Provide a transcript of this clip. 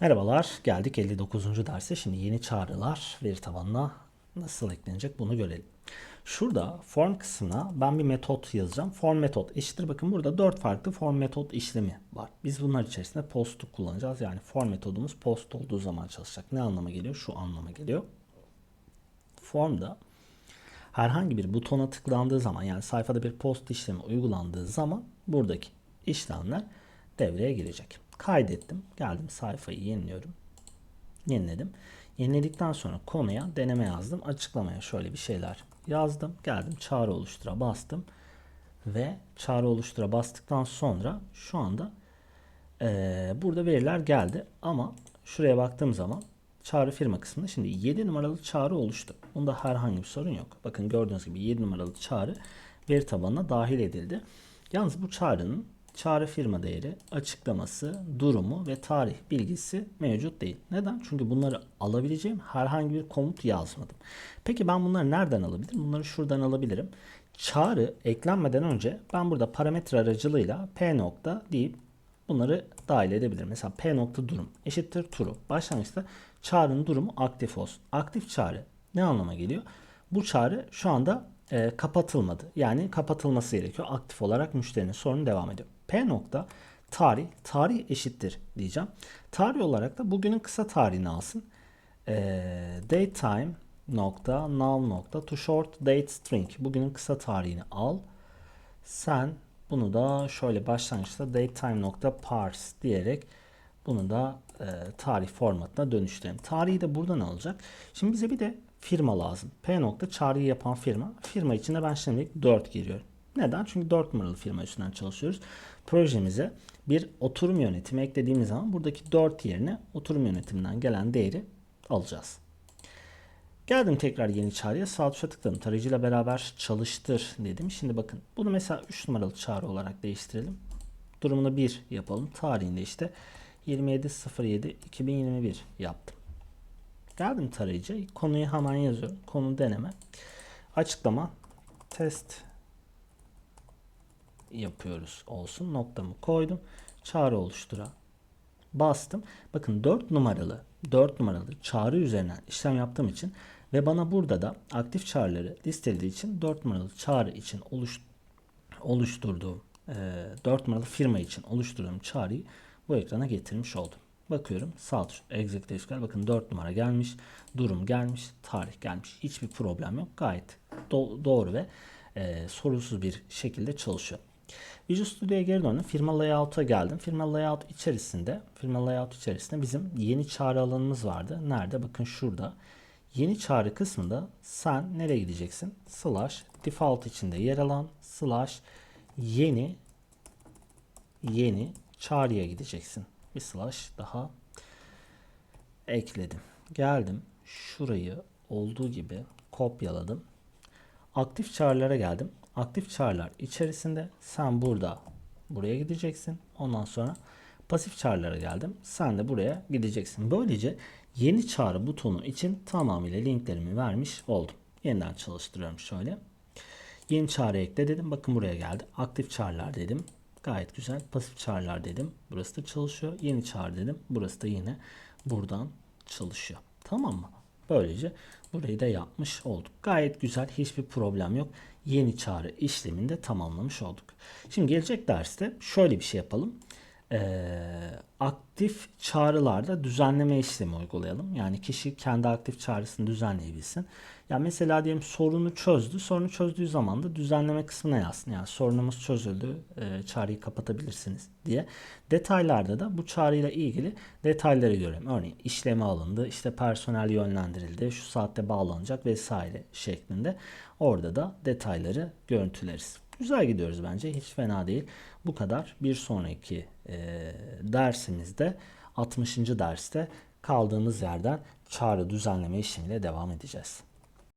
Merhabalar, geldik 59. derse. Şimdi yeni çağrılar veri tabanına nasıl eklenecek bunu görelim. Şurada form kısmına ben bir metot yazacağım. Form metot eşittir. Bakın burada 4 farklı form metot işlemi var. Biz bunlar içerisinde post'u kullanacağız. Yani form metodumuz post olduğu zaman çalışacak. Ne anlama geliyor? Şu anlama geliyor. Formda herhangi bir butona tıklandığı zaman yani sayfada bir post işlemi uygulandığı zaman buradaki işlemler devreye girecek. Kaydettim. Geldim sayfayı yeniliyorum. Yeniledim. Yeniledikten sonra konuya deneme yazdım. Açıklamaya şöyle bir şeyler yazdım. Geldim çağrı oluştura bastım. Ve çağrı oluştura bastıktan sonra şu anda eee, burada veriler geldi. Ama şuraya baktığım zaman çağrı firma kısmında şimdi 7 numaralı çağrı oluştu. Bunda herhangi bir sorun yok. Bakın gördüğünüz gibi 7 numaralı çağrı veri tabanına dahil edildi. Yalnız bu çağrının çağrı firma değeri, açıklaması, durumu ve tarih bilgisi mevcut değil. Neden? Çünkü bunları alabileceğim herhangi bir komut yazmadım. Peki ben bunları nereden alabilirim? Bunları şuradan alabilirim. Çağrı eklenmeden önce ben burada parametre aracılığıyla p nokta deyip bunları dahil edebilirim. Mesela p nokta durum eşittir true. Başlangıçta çağrının durumu aktif olsun. Aktif çağrı ne anlama geliyor? Bu çağrı şu anda e, kapatılmadı. Yani kapatılması gerekiyor. Aktif olarak müşterinin sorunu devam ediyor. P nokta tarih, tarih eşittir diyeceğim. Tarih olarak da bugünün kısa tarihini alsın. E, datetime nokta now nokta to short date string. Bugünün kısa tarihini al. Sen bunu da şöyle başlangıçta datetime nokta parse diyerek bunu da e, tarih formatına dönüştürelim. Tarihi de buradan alacak. Şimdi bize bir de firma lazım. P nokta çağrıyı yapan firma. Firma içinde ben şimdilik 4 giriyorum. Neden? Çünkü 4 numaralı firma üstünden çalışıyoruz. Projemize bir oturum yönetimi eklediğimiz zaman buradaki 4 yerine oturum yönetiminden gelen değeri alacağız. Geldim tekrar yeni çağrıya sağ tuşa tıkladım. Tarayıcıyla beraber çalıştır dedim. Şimdi bakın bunu mesela 3 numaralı çağrı olarak değiştirelim. Durumunu 1 yapalım. Tarihinde işte 27.07.2021 yaptım. Geldim tarayıcı. Konuyu hemen yazıyorum. Konu deneme. Açıklama. Test yapıyoruz olsun. Noktamı koydum. Çağrı oluştura bastım. Bakın 4 numaralı 4 numaralı çağrı üzerinden işlem yaptığım için ve bana burada da aktif çağrıları listelediği için 4 numaralı çağrı için oluş, oluşturduğum e, 4 numaralı firma için oluşturduğum çağrıyı bu ekrana getirmiş oldum. Bakıyorum sağ tuş execute bakın 4 numara gelmiş, durum gelmiş, tarih gelmiş. Hiçbir problem yok. Gayet do- doğru ve e, sorusuz bir şekilde çalışıyor. Visual Studio'ya geri döndüm. Firma Layout'a geldim. Firma Layout içerisinde, firma Layout içerisinde bizim yeni çağrı alanımız vardı. Nerede? Bakın şurada. Yeni çağrı kısmında sen nereye gideceksin? Slash default içinde yer alan slash yeni yeni çağrıya gideceksin. Bir slash daha ekledim. Geldim. Şurayı olduğu gibi kopyaladım. Aktif çağrılara geldim. Aktif çağrılar içerisinde sen burada buraya gideceksin. Ondan sonra pasif çağrılara geldim. Sen de buraya gideceksin. Böylece yeni çağrı butonu için tamamıyla linklerimi vermiş oldum. Yeniden çalıştırıyorum şöyle. Yeni çağrı ekle dedim. Bakın buraya geldi. Aktif çağrılar dedim. Gayet güzel. Pasif çağrılar dedim. Burası da çalışıyor. Yeni çağrı dedim. Burası da yine buradan çalışıyor. Tamam mı? Böylece burayı da yapmış olduk. Gayet güzel. Hiçbir problem yok. Yeni çağrı işlemini de tamamlamış olduk. Şimdi gelecek derste şöyle bir şey yapalım. Ee, aktif çağrılarda düzenleme işlemi uygulayalım. Yani kişi kendi aktif çağrısını düzenleyebilsin. Ya mesela diyelim sorunu çözdü. Sorunu çözdüğü zaman da düzenleme kısmına yazsın. Yani sorunumuz çözüldü. E, çağrıyı kapatabilirsiniz diye. Detaylarda da bu çağrıyla ilgili detayları görelim. Örneğin işleme alındı. işte personel yönlendirildi. Şu saatte bağlanacak vesaire şeklinde. Orada da detayları görüntüleriz. Güzel gidiyoruz bence. Hiç fena değil. Bu kadar. Bir sonraki e, dersimizde 60. derste kaldığımız yerden çağrı düzenleme işlemiyle devam edeceğiz.